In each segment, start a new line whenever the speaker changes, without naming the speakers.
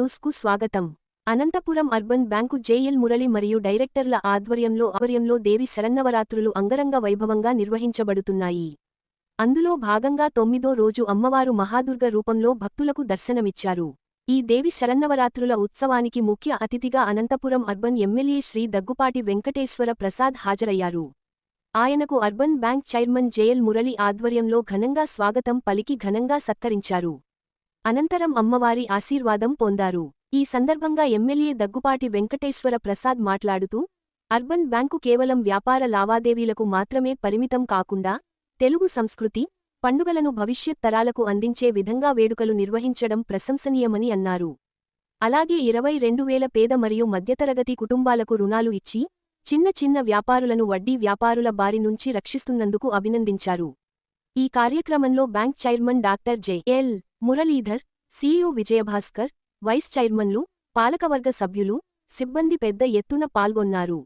న్యూస్కు స్వాగతం. Anantapuram urban bank JL Murali మరియు డైరెక్టర్ల ఆధ్వర్యంలో ఆవర్యంలో దేవి శరన్నవరాత్రులు అంగరంగ వైభవంగా నిర్వహించబడుతున్నాయి. అందులో భాగంగా తొమ్మిదో రోజు అమ్మవారు మహాదుర్గ రూపంలో భక్తులకు దర్శనమిచ్చారు. ఈ దేవి శరన్నవరాత్రుల ఉత్సవానికి ముఖ్య అతిథిగా అనంతపురం అర్బన్ ఎమ్మెల్యే శ్రీ దగ్గుపాటి వెంకటేశ్వర ప్రసాద్ హాజరయ్యారు. ఆయనకు urban bank chairman JL Murali ఆధ్వర్యంలో ఘనంగా స్వాగతం పలికి ఘనంగా సత్కరించారు. అనంతరం అమ్మవారి ఆశీర్వాదం పొందారు. ఈ సందర్భంగా ఎమ్మెల్యే దగ్గుపాటి వెంకటేశ్వర ప్రసాద్ మాట్లాడుతూ అర్బన్ బ్యాంకు కేవలం వ్యాపార లావాదేవీలకు మాత్రమే పరిమితం కాకుండా తెలుగు సంస్కృతి పండుగలను భవిష్యత్ తరాలకు అందించే విధంగా వేడుకలు నిర్వహించడం ప్రశంసనీయమని అన్నారు. అలాగే ఇరవై రెండు వేల పేద మరియు మధ్యతరగతి కుటుంబాలకు రుణాలు ఇచ్చి చిన్న చిన్న వ్యాపారులను వడ్డీ వ్యాపారుల బారి నుంచి రక్షిస్తున్నందుకు అభినందించారు. ఈ కార్యక్రమంలో bank chairman doctor J L. Muralidhar CEO Vijayabhaskar vice చైర్మన్లు పాలకవర్గ సభ్యులు సిబ్బంది పెద్ద ఎత్తున పాల్గొన్నారు.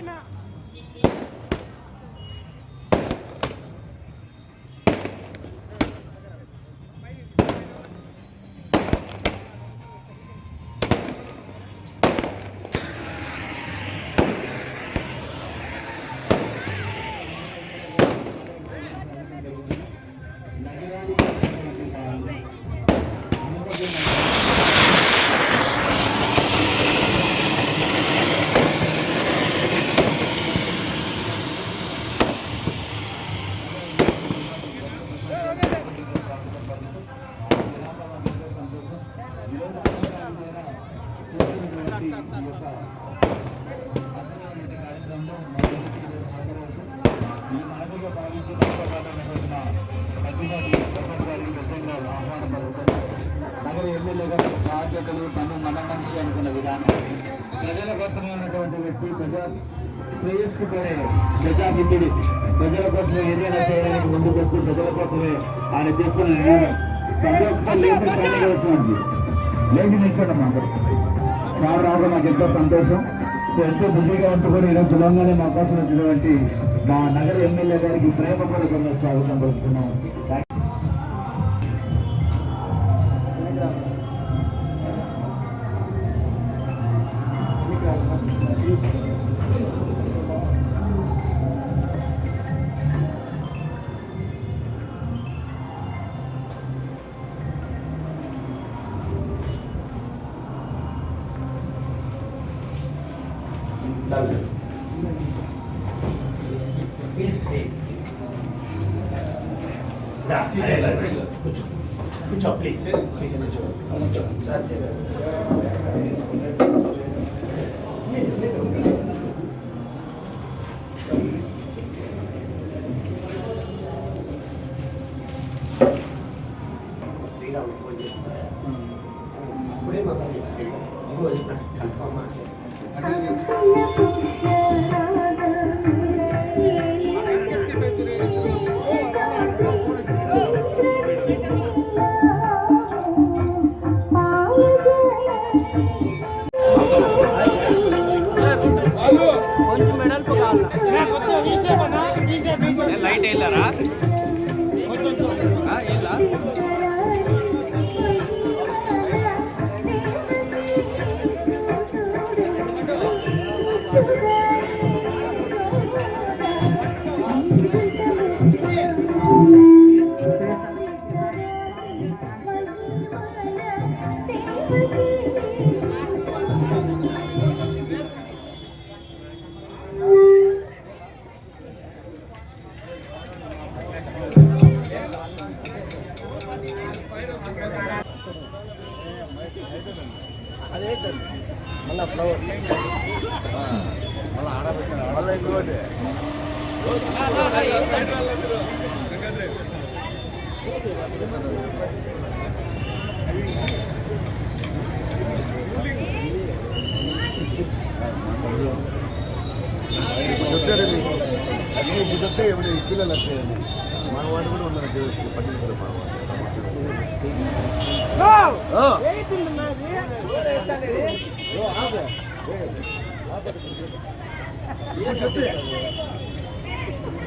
在那儿。
నగర ఎమ్మెల్యే గారి బాధ్యతలు తను మన మనిషి అనుకున్న విధానం ప్రజల కోసమే ఉన్నటువంటి వ్యక్తి ప్రజా శ్రేయస్సు కోరే ప్రజామిత్రుడు ప్రజల కోసమే ఏదైనా చేయడానికి ముందుకు వస్తూ ప్రజల కోసమే ఆయన చేస్తున్న లేచి నిల్చోండి మాకు సార్ రావడం నాకు ఎంతో సంతోషం. సో ఎంతో బిజీగా ఉంటూ కూడా ఈరోజు తెలంగాణ అవకాశం వచ్చినటువంటి మా నగర ఎమ్మెల్యే గారికి ప్రేమ ప్రేమపూర్వకంగా స్వాగతం పలుకుతున్నాం.
చెప్తే ఇప్పుడు పిల్లలు వచ్చాయండి మన వాడు కూడా ఉన్నారు మన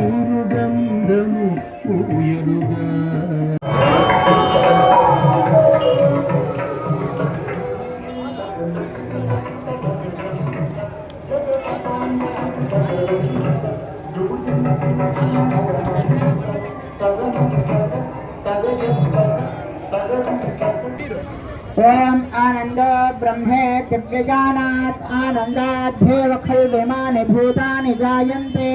పన్నీరు గంధము పూయరుగా
ॐ आनन्दो ब्रह्मे दिव्यजानात् आनन्दाध्येव खलु विमानि भूतानि जायन्ते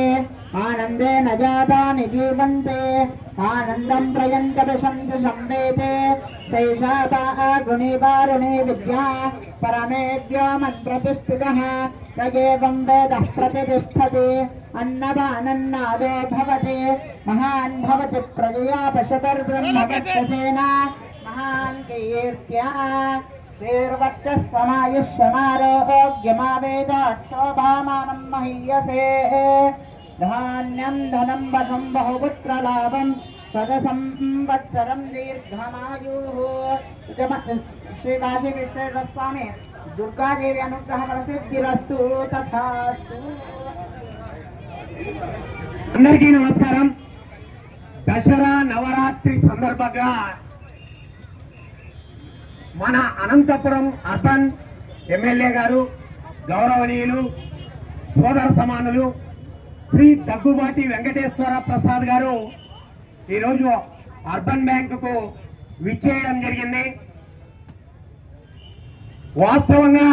आनन्देन जातानि जीवन्ते, आनन्दं प्रयन्त विशन्ति संवेते सैषा गुणी वारुणी विद्या, परमेभ्यो मन्प्रतिष्ठितः प्रजेवं वेदः प्रतिष्ठति। अन्नवानन्नादो भवति, महान् भवति प्रजया पशुपर्ब्रह्मवत्सेना महान् कीर्त्या श्रीर्वक्षस्वमायुष्यमारोग्यमावेदाक्षोभामानं महीयसे। धान्यं धनं वशं बहुपुत्रलाभं पदसंवत्सरं दीर्घमायुः जम- श्रीकाशी विश्वेश्वरस्वामी दुर्गादेवी अनुग्रहफलसिद्धिरस्तु तथास्तु
అందరికీ నమస్కారం దసరా నవరాత్రి సందర్భంగా మన అనంతపురం అర్బన్ ఎమ్మెల్యే గారు గౌరవనీయులు సోదర సమానులు శ్రీ దగ్గుబాటి వెంకటేశ్వర ప్రసాద్ గారు ఈరోజు అర్బన్ బ్యాంకుకు విచ్చేయడం జరిగింది. వాస్తవంగా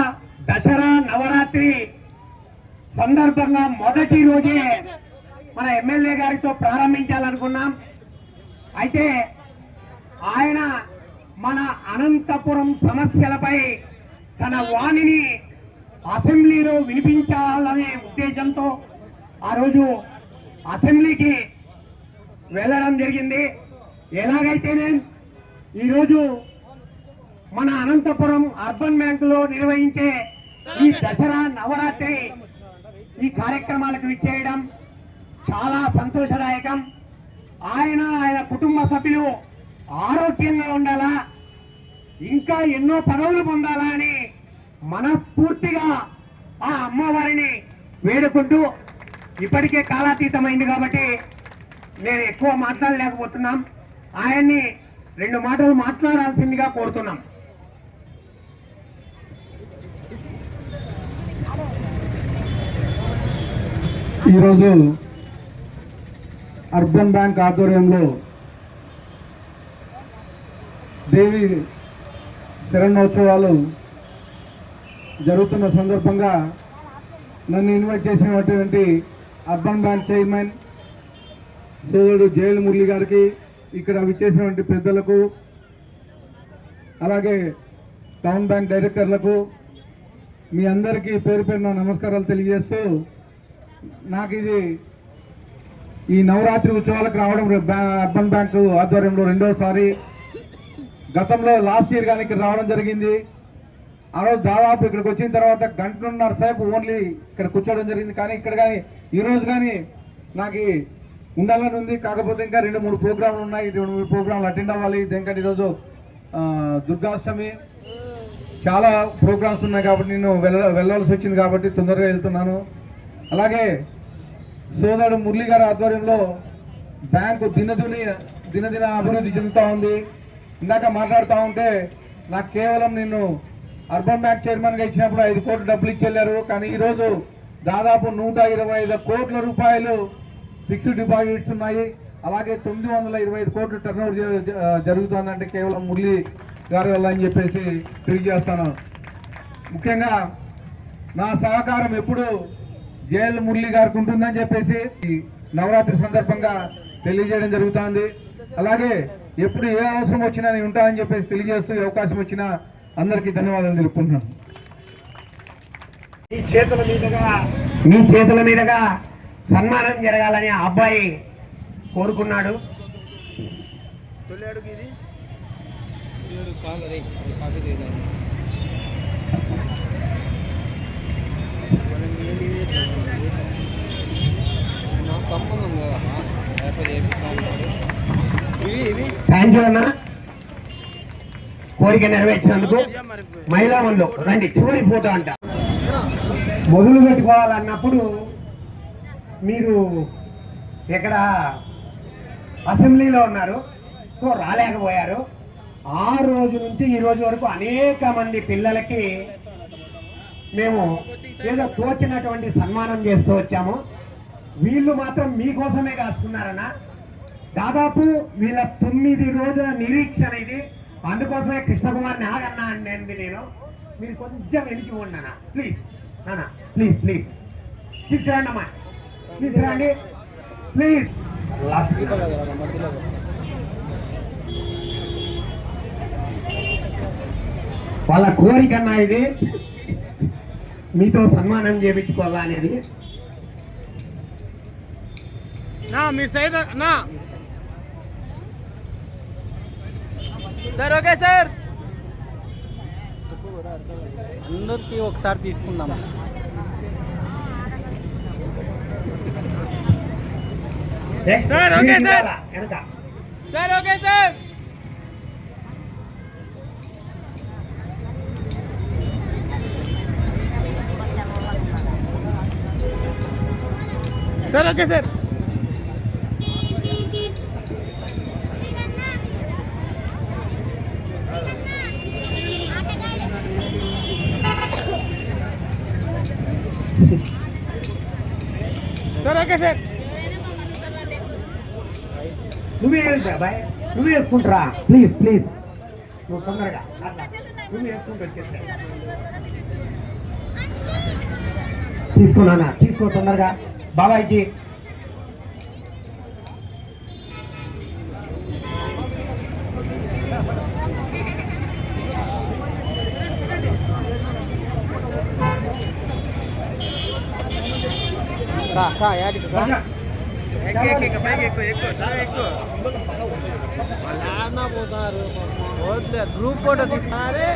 దసరా నవరాత్రి సందర్భంగా మొదటి రోజే మన ఎమ్మెల్యే గారితో ప్రారంభించాలనుకున్నాం. అయితే ఆయన మన అనంతపురం సమస్యలపై తన వాణిని అసెంబ్లీలో వినిపించాలనే ఉద్దేశంతో ఆ రోజు అసెంబ్లీకి వెళ్ళడం జరిగింది. ఎలాగైతేనే ఈరోజు మన అనంతపురం అర్బన్ బ్యాంకులో నిర్వహించే ఈ దసరా నవరాత్రి ఈ కార్యక్రమాలకు విచ్చేయడం చాలా సంతోషదాయకం. ఆయన ఆయన కుటుంబ సభ్యులు ఆరోగ్యంగా ఉండాలా ఇంకా ఎన్నో పదవులు పొందాలా అని మనస్ఫూర్తిగా ఆ అమ్మవారిని వేడుకుంటూ ఇప్పటికే కాలాతీతమైంది కాబట్టి నేను ఎక్కువ మాట్లాడలేకపోతున్నాం. ఆయన్ని రెండు మాటలు మాట్లాడాల్సిందిగా కోరుతున్నాం.
ఈరోజు అర్బన్ బ్యాంక్ ఆధ్వర్యంలో దేవి శరణోత్సవాలు జరుగుతున్న సందర్భంగా నన్ను ఇన్వైట్ చేసినటువంటి అర్బన్ బ్యాంక్ చైర్మన్ సోదరుడు జయల్ మురళి గారికి ఇక్కడ విచ్చేసినటువంటి పెద్దలకు అలాగే టౌన్ బ్యాంక్ డైరెక్టర్లకు మీ అందరికీ పేరు పేరున నమస్కారాలు తెలియజేస్తూ నాకు ఇది ఈ నవరాత్రి ఉత్సవాలకు రావడం అర్బన్ బ్యాంకు ఆధ్వర్యంలో రెండోసారి. గతంలో లాస్ట్ ఇయర్ కానీ ఇక్కడ రావడం జరిగింది. ఆ రోజు దాదాపు ఇక్కడికి వచ్చిన తర్వాత గంటన్నర సేపు ఓన్లీ ఇక్కడ కూర్చోవడం జరిగింది. కానీ ఇక్కడ కానీ ఈరోజు కానీ నాకు ఉండాలని ఉంది. కాకపోతే ఇంకా రెండు మూడు ప్రోగ్రాంలు ఉన్నాయి. రెండు మూడు ప్రోగ్రాంలు అటెండ్ అవ్వాలి. ఎందుకంటే ఈరోజు దుర్గాష్టమి. చాలా ప్రోగ్రామ్స్ ఉన్నాయి కాబట్టి నేను వెళ్ళ వెళ్ళవలసి వచ్చింది కాబట్టి తొందరగా వెళ్తున్నాను. అలాగే సోదరుడు మురళి గారి ఆధ్వర్యంలో బ్యాంకు దినదుని దినదిన అభివృద్ధి చెందుతూ ఉంది. ఇందాక మాట్లాడుతూ ఉంటే నాకు కేవలం నిన్ను అర్బన్ బ్యాంక్ చైర్మన్గా ఇచ్చినప్పుడు ఐదు కోట్లు డబ్బులు ఇచ్చెళ్ళారు. కానీ ఈరోజు దాదాపు నూట ఇరవై ఐదు కోట్ల రూపాయలు ఫిక్స్డ్ డిపాజిట్స్ ఉన్నాయి. అలాగే తొమ్మిది వందల ఇరవై ఐదు కోట్లు టర్న్ ఓవర్ జరుగుతుందంటే కేవలం మురళి గారి వల్ల అని చెప్పేసి తెలియజేస్తాను. ముఖ్యంగా నా సహకారం ఎప్పుడు జేఎల్ మురళి గారికి ఉంటుందని చెప్పేసి ఈ నవరాత్రి సందర్భంగా తెలియజేయడం జరుగుతుంది. అలాగే ఎప్పుడు ఏ అవసరం వచ్చినా నేను ఉంటానని చెప్పేసి తెలియజేస్తూ అవకాశం వచ్చినా అందరికీ ధన్యవాదాలు తెలుపుకుంటున్నాను.
మీ చేతుల మీదుగా మీ చేతుల మీదుగా సన్మానం జరగాలని ఆ అబ్బాయి కోరుకున్నాడు.
తొలి అడుగు ఇది ఈ అడుగు కాదు రే అది పక్కకి తీద్దాం. మనం ఏంటి ఇది? నాకు సంబంధం లేదమ్మా లేకపోతే చేపిస్తా ఉంటారు ఇవి ఇవి
థ్యాంక్ యూ అన్న కోరిక నెరవేర్చినందుకు
మరి
మహిళా మండలం రండి చివరి ఫోటో అంట. మొదలు పెట్టుకోవాలన్నప్పుడు మీరు ఇక్కడ అసెంబ్లీలో ఉన్నారు సో రాలేకపోయారు. ఆ రోజు నుంచి ఈ రోజు వరకు అనేక మంది పిల్లలకి మేము ఏదో తోచినటువంటి సన్మానం చేస్తూ వచ్చాము. వీళ్ళు మాత్రం మీకోసమే కాసుకున్నారన్న. దాదాపు వీళ్ళ తొమ్మిది రోజుల నిరీక్షణ ఇది. అందుకోసమే కృష్ణకుమార్ నాగన్న అనేది నేను మీరు కొంచెం వెనక్కి ఉండనా ప్లీజ్ నానా ప్లీజ్ ప్లీజ్ తీసుకురండి అమ్మా. తీసుకురండి. ప్లీజ్ లాస్ట్ వాళ్ళ కోరికన్నా ఇది. మీతో సన్మానం చేయించుకోవాలా అనేది
నా మీరు సైడ్ నా. సార్ ఓకే సార్ అందరికీ ఒకసారి తీసుకుందాం.
Next
sir, okay, sir. Sir okay sir sir okay sir
నువ్వే వెళ్తా బాయ్ నువ్వే వేసుకుంటారా. Please please. నువ్వు తొందరగా అట్లా. నువ్వు వేసుకుంటూ తీసుకున్నానా తీసుకో తొందరగా. బాబాయ్కి.
కా కా యాడికి కా ఎక్కు ఎక్కు ఎక్కు పైకి ఎక్కు ఎక్కు చాలా ఎక్కు వాళ్ళు ఆడన పోతారు గ్రూప్ ఫోటో తీసుకున్నారే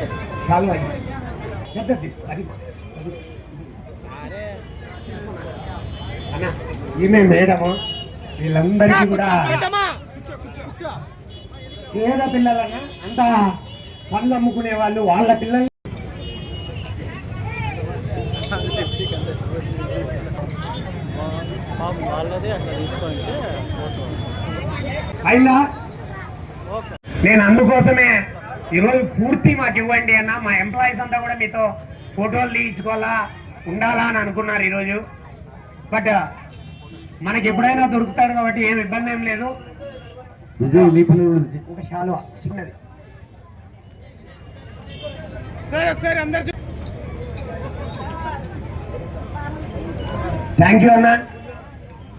ఈమె మేడము. వీళ్ళందరికీ కూడా పేద పిల్లలన్నా అంతా పళ్ళు అమ్ముకునే వాళ్ళు వాళ్ళ పిల్లలు.
వాళ్ళదే అట్లా తీసుకుంటే
అయిందా? నేను అందుకోసమే ఈరోజు పూర్తి మాకు ఇవ్వండి అన్న. మా ఎంప్లాయీస్ అంతా కూడా మీతో ఫోటోలు తీయించుకోవాలా ఉండాలా అని అనుకున్నారు ఈరోజు. బట్ మనకి ఎప్పుడైనా దొరుకుతాడు కాబట్టి ఏం ఇబ్బంది ఏం లేదు. ఒక శాలువా చిన్నది.
సరే ఒకసారి అందరు
థ్యాంక్ యూ అన్న.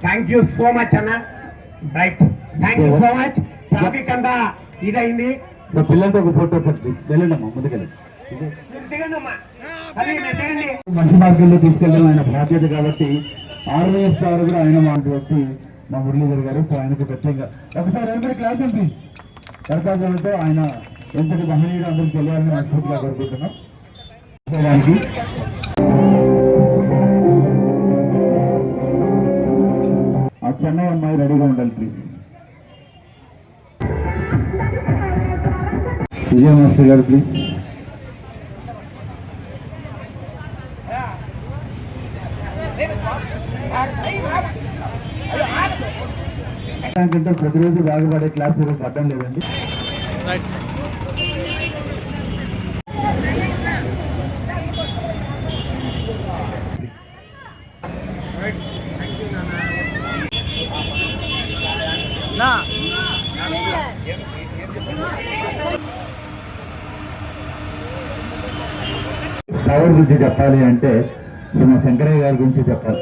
థ్యాంక్ యూ సో మచ్ అన్న. Right thank you so much traffic అంతా ఇదైంది.
సార్ పిల్లలతో ఒక ఫోటో సార్ ప్లీజ్. వెళ్ళండి అమ్మా. ముందుకెళ్ళండి మంచి మార్గంలో తీసుకెళ్ళడం ఆయన బాధ్యత కాబట్టి ఆర్వీఎస్ పవర్ కూడా ఆయన మాకు వచ్చి మా మురళీధర్ గారు సో ఆయనకు ప్రత్యేకంగా. ఒకసారి అందరి క్లాస్ ప్లీజ్ దరఖాస్తులతో ఆయన ఎంతటి మహనీయుడు అందరికి తెలియాలని మనస్ఫూర్తిగా కోరుకుంటున్నాం. ఆ చెన్నై అమ్మాయి రెడీగా ఉండాలి ప్లీజ్.
విజయ మాస్టర్ గారు ప్లీజ్ ప్రతిరోజు బాగుపడే క్లాస్ పట్టడం లేదండి. గురించి చెప్పాలి అంటే సో మా శంకరయ్య గారి గురించి చెప్పాలి.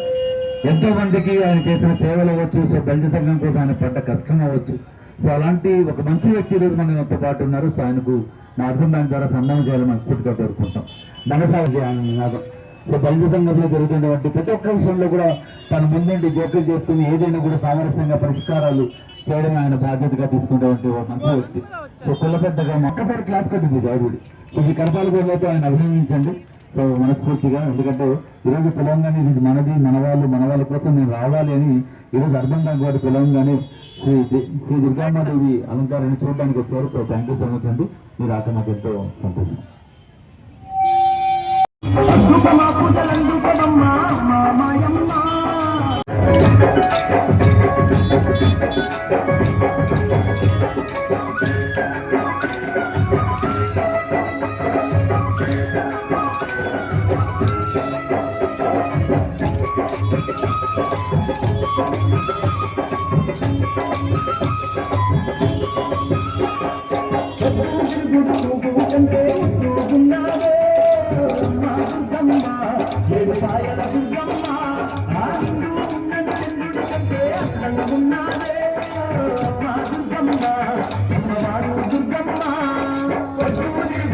ఎంతో మందికి ఆయన చేసిన సేవలు అవ్వచ్చు సో బెంచ్ సంఘం కోసం ఆయన పడ్డ కష్టం అవ్వచ్చు. సో అలాంటి ఒక మంచి వ్యక్తి ఈరోజు మన మనతో పాటు ఉన్నారు. సో ఆయనకు నా అర్థం దాని ద్వారా సన్మానం చేయాలని మనస్ఫూర్తిగా కోరుకుంటాం ధనసాగి ఆయన నినాదం సో బలిజ సంఘంలో జరుగుతున్నటువంటి ప్రతి ఒక్క విషయంలో కూడా తన ముందుండి జోక్యం చేసుకుని ఏదైనా కూడా సామరస్యంగా పరిష్కారాలు చేయడం ఆయన బాధ్యతగా తీసుకునేటువంటి ఒక మంచి వ్యక్తి. సో కుల పెద్దగా ఒక్కసారి క్లాస్ కట్టింది జాబుడి సో ఈ కరపాల గోడలతో ఆయన అభినందించండి. సో మనస్ఫూర్తిగా ఎందుకంటే ఈరోజు పిలవంగానే ఇది మనది మన వాళ్ళు మన వాళ్ళ కోసం నేను రావాలి అని ఈరోజు అర్థం కాని వారి పిలవంగానే శ్రీ శ్రీ దుర్గామాదేవి అలంకారాన్ని చూడడానికి వచ్చారు. So thank you so much అండి. మీరు రాక నాకు ఎంతో సంతోషం.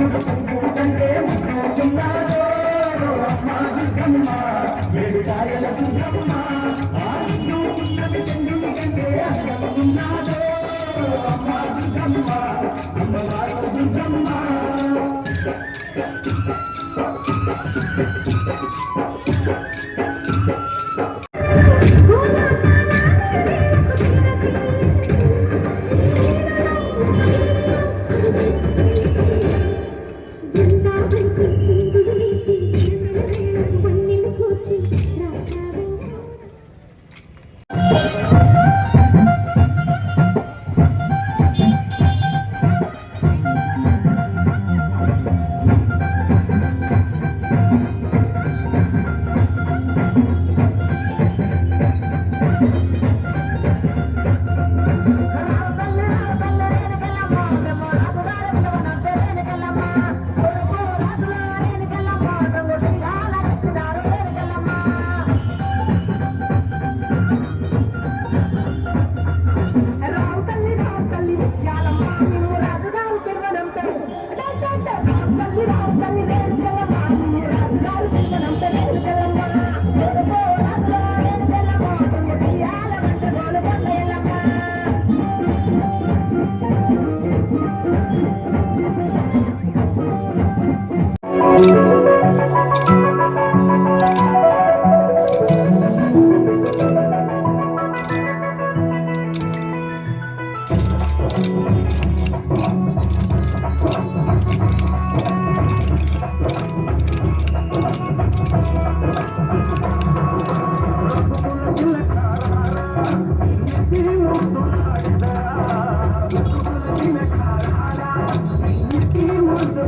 అది కాదు అదే అదే అదే అదే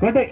కొట్టే.